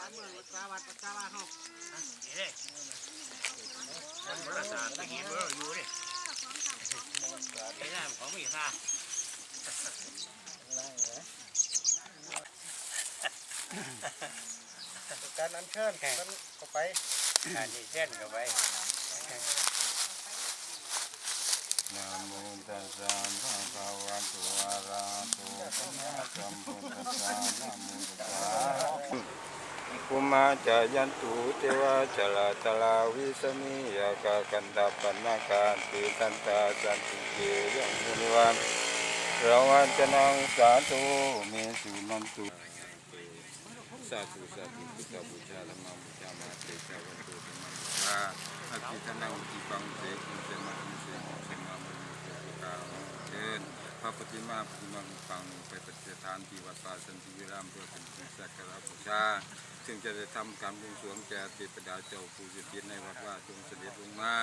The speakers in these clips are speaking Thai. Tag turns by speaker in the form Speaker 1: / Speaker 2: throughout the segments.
Speaker 1: ษาเมืองภาษาวัดภาษาว่าเฮา
Speaker 2: นี่เลยคนบริษัทตะกี้เบอร์อยู่ดิไอ้นั่นของมีค่า
Speaker 1: การอัญเชิญมันเข้าไป
Speaker 2: อันนี้เส้นเข้าไป
Speaker 3: นะโมตัสสะภะคะวะโตอะระหะโตสัมมาสัมพุทธัสสะนะโมตัสสะ ภูมาจายันตุเทวาจลาตลาวิสมิยากากันดาปันนาการติตันตาสันติเกยังมุนิวันเราวันจะนังสาธุเมสุนันตุสาธุสาธุพุทธบูชาธรรมบูชามาเตชะวันตุธรรมบูชาอาคิทนาอุติปังเสกุเสมาตุเสกุเสมามุนิเสกุกาเชิญพระปฏิมาปฏิมาหุปังไปปฏิสถานที่วัดป่าสันติวิรามเพื่อเป็นสักการะบูชา ซึ่งจะได้ทำการบวงสรวงแก่เทพดาเจ้าผู้สิทธิ์ในวัดว่าจงเสด็จลงมา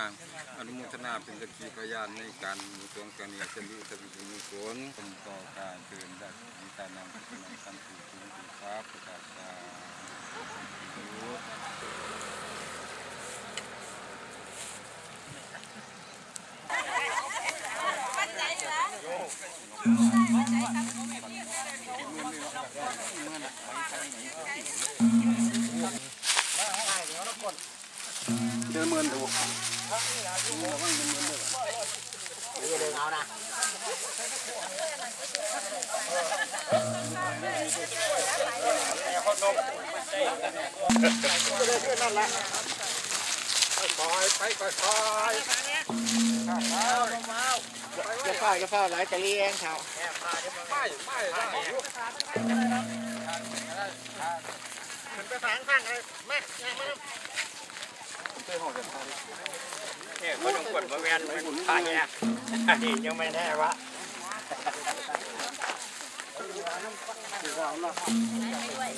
Speaker 3: อนุโมทนาเป็นสักขีพยานในการบวงสรวงการนี้จะมีอุตวิมุขลตรงต่อการเตือนดัชนิตานังสุนังสันติสุนติภาพประกาศสาธุ
Speaker 1: เดินเมือนดู
Speaker 2: นี่เลยเอานะ
Speaker 1: คอยไปคอยคอยจะฝ้าจะฝ้าหลายจะเลี้ยงเขาไม่ไม่ขึ้นไปทางข้างเลยแม่ยังไม่
Speaker 2: เนี่ยเขาต้องกดบริเวณเป็นผ้าเนี่ยยังไม่แน่วะ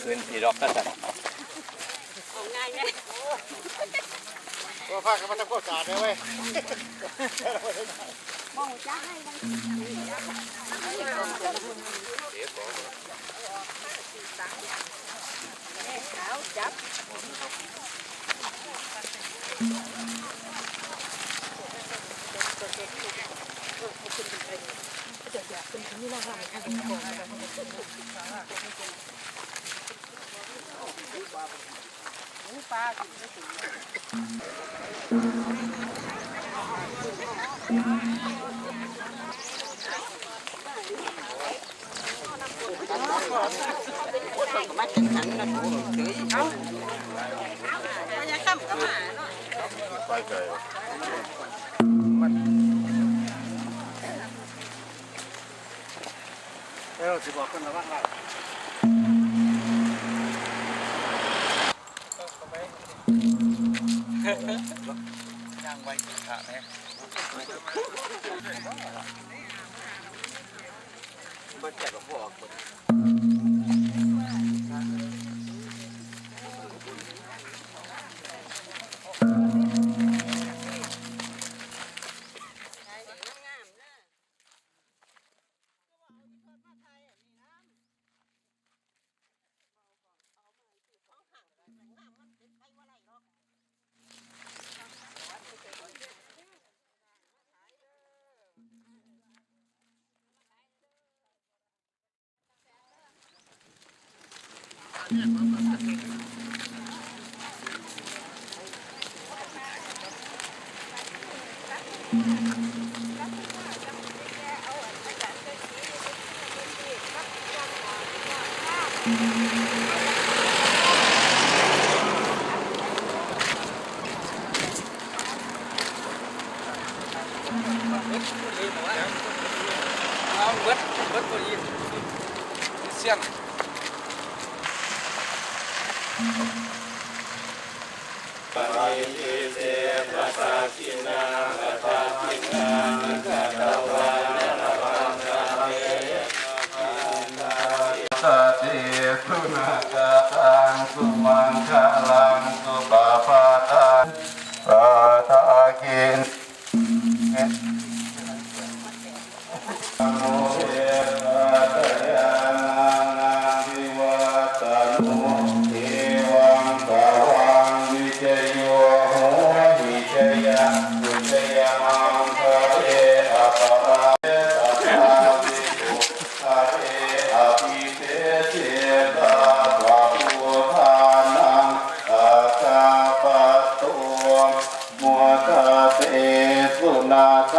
Speaker 3: ขึ้นที่ดอกกระสัน
Speaker 1: ว่าผ้ากันมาทำความสาดเลยเว้ย
Speaker 3: ไปไกล
Speaker 1: เออสิบอกคนละว่าเร
Speaker 2: ย่างไว้ขาแม่
Speaker 1: มันแจกกับพวก
Speaker 2: คน Yeah. ส
Speaker 3: มัวตาเตสุนาค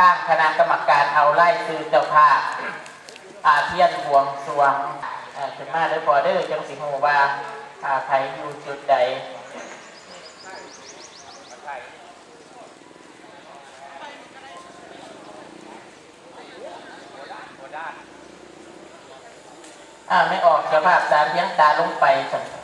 Speaker 3: ทาง
Speaker 4: คณะกรรมการเอาไล่ซื้อเจ้าภาพอาเทียนบวงสวงเอ่อขึ้นมาเด้อพอเด้อจังสิฮู้ว่าอาใครอยู่จุดใดอ่าไม่ออกเจ้าภาพตาเพียงตาลงไปสั่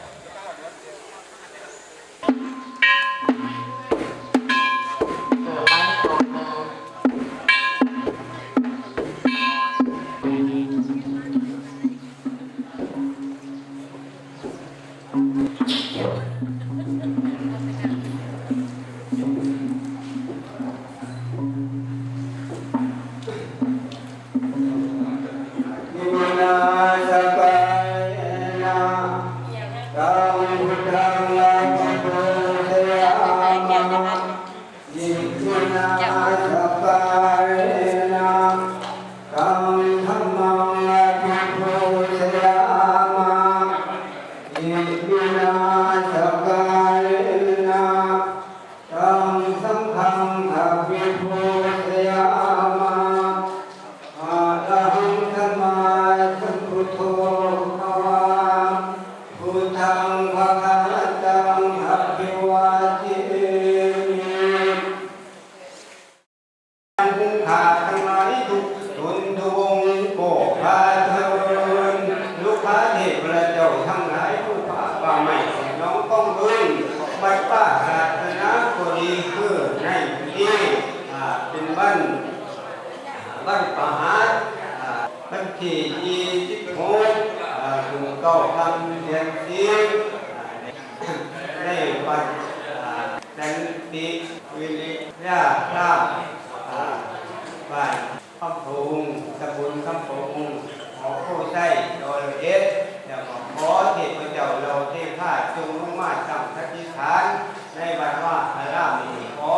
Speaker 3: ในวันอ่าแดนติวิริยาพระอ่าบ้านคำพงตำบลคำพงขอผู้ใช้โดยเอสแล้วก็ขอเทพเจ้าเราเทพาจงลงมาสัมทัติฐานในบัดว่าอารามนี้ขอ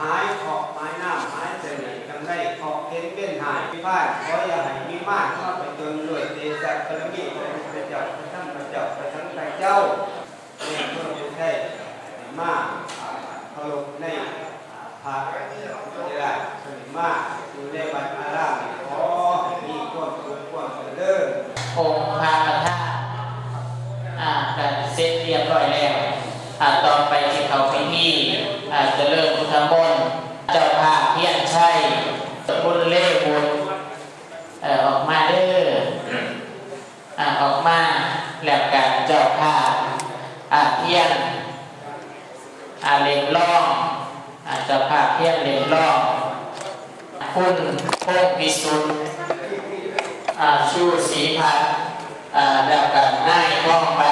Speaker 3: หายเคราะห์หายน้ำหายเสน่ห์จำได้เคราะห์เห็นเป็นหายพิพาทขออย่าให้มีมากข้าไปจนด้วยเตชะพระมีพระเจ้าพระธรรมพระเจ้าพระสังฆเจ้าเนี่ยเพื่อ ได้มากเคาลงในพระเจ้าสนิมากอยู่ในบัดอารามนี้ขอให้มีความสุขความเจริญ
Speaker 4: องค์พระประธานอ่ากันเสร็จเรียบร้อยแล้วอ่าต่อไปที่เขาไปอ่าเจะเริ่มพุทธมนต์เจ้าภาพเพียรชัยบุญเล่บุญเอ่อออกมาเด้ออ่าออกมาแล้วกันเจ้าภาพอ่าเพียรอ่าเล่มล่องอ่าเจ้าภาพเพียรเล่มล่อง คุณพงวิสุทธิ์ชูศรีพัฒน์
Speaker 2: อ่าแล้วกันได้ข้องไป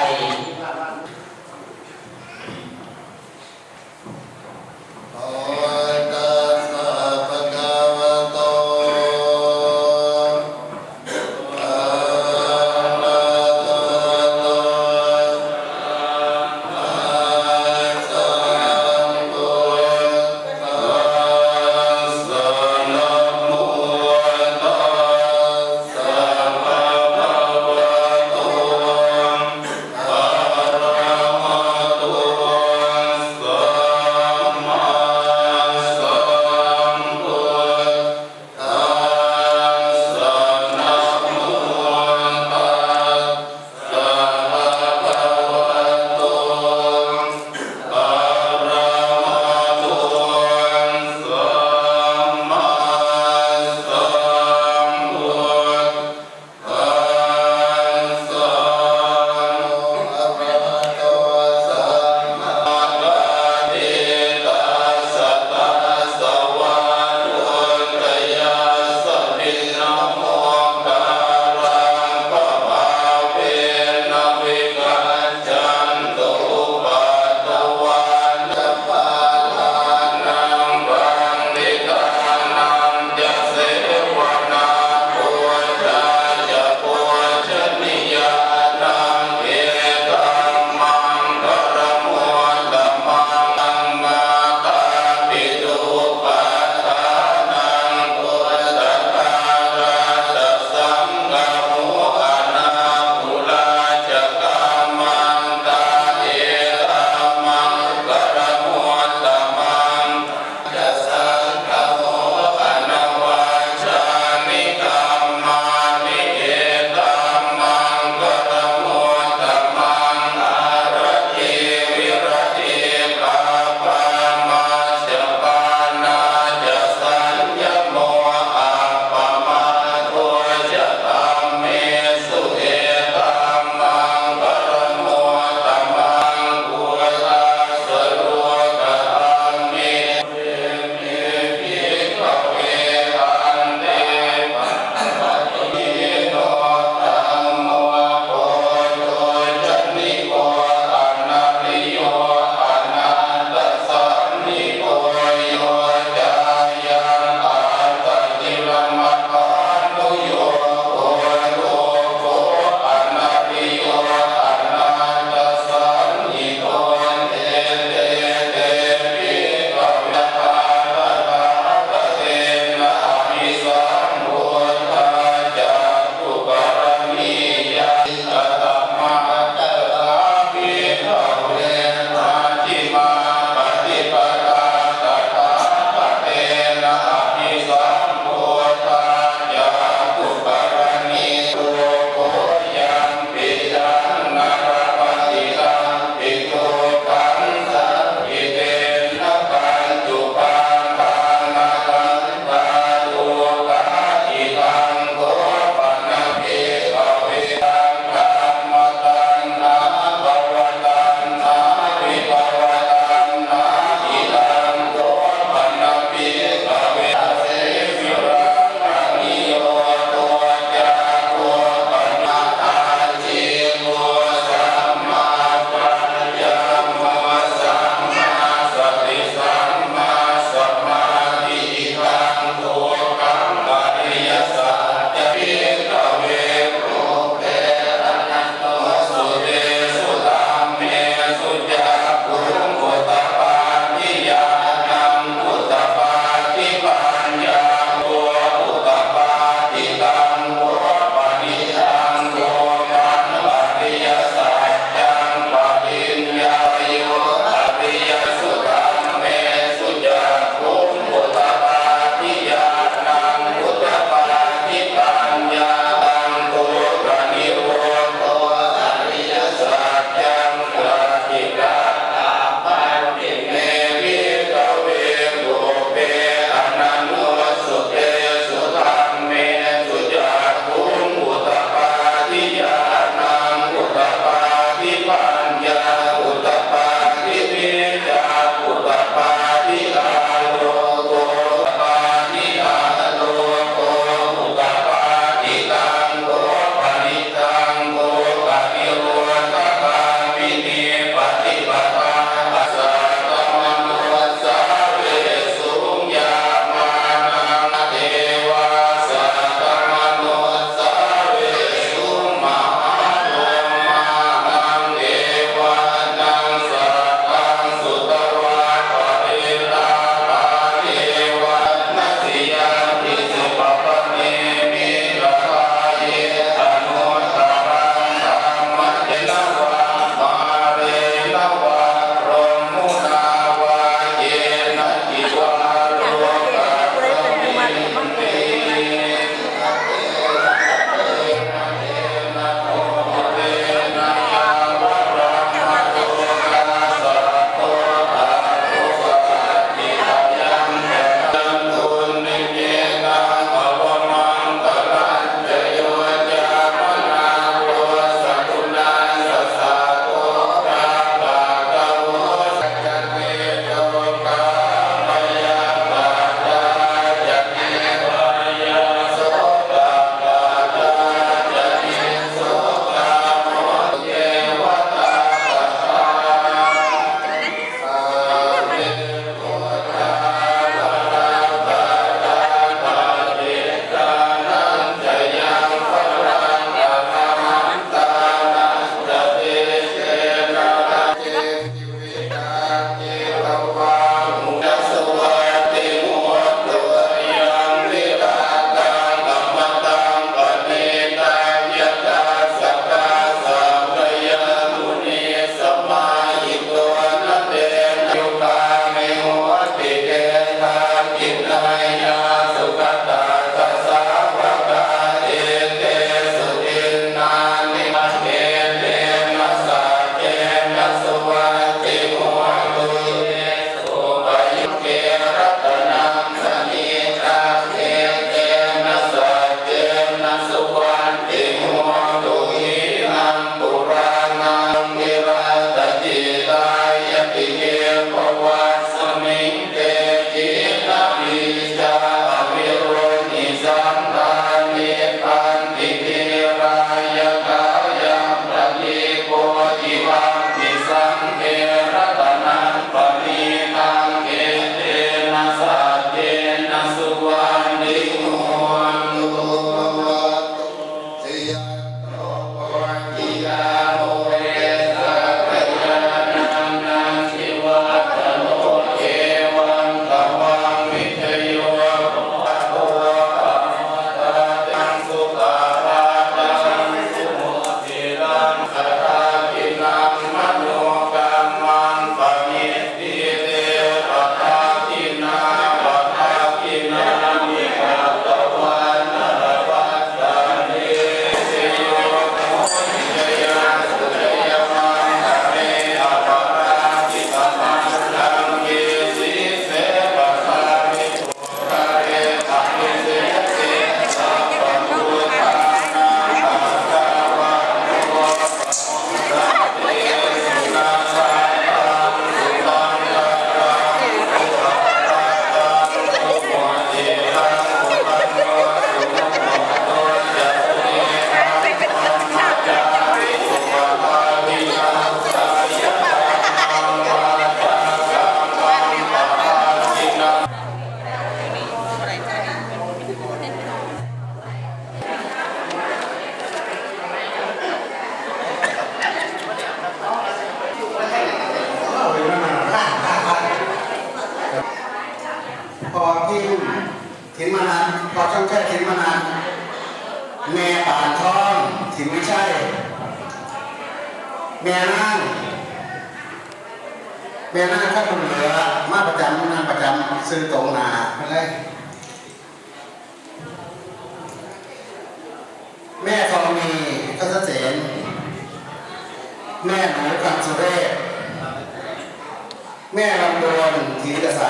Speaker 5: แม่ลำดวนศรีกระใส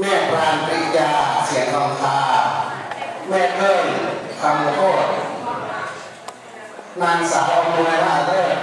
Speaker 5: แม่ปราณปริยาเสียงทองคาแม่เพิ่มคำโคตรนางสาวอมวยราเลิศ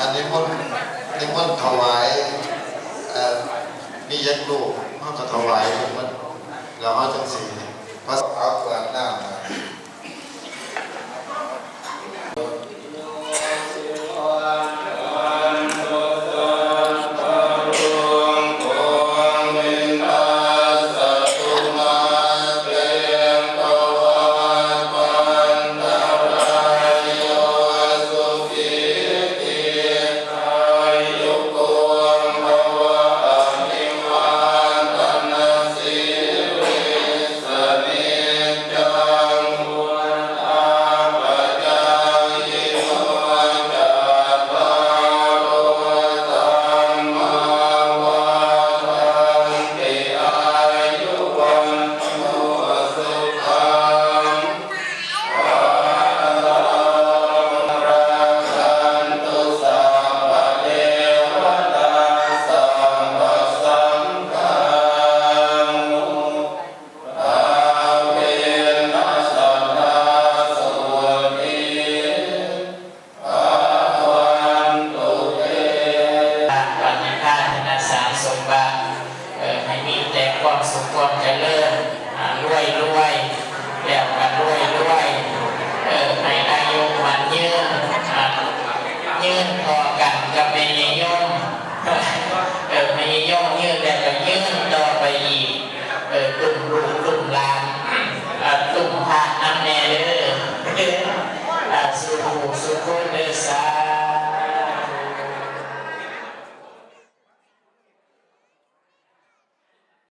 Speaker 3: อันนี้พ่นนี่พ่นถวา
Speaker 5: ยนี่ยั
Speaker 3: กลูกเขา
Speaker 5: จะถวายมันแล้วเขาจังสีพระสาวเปิดหน้า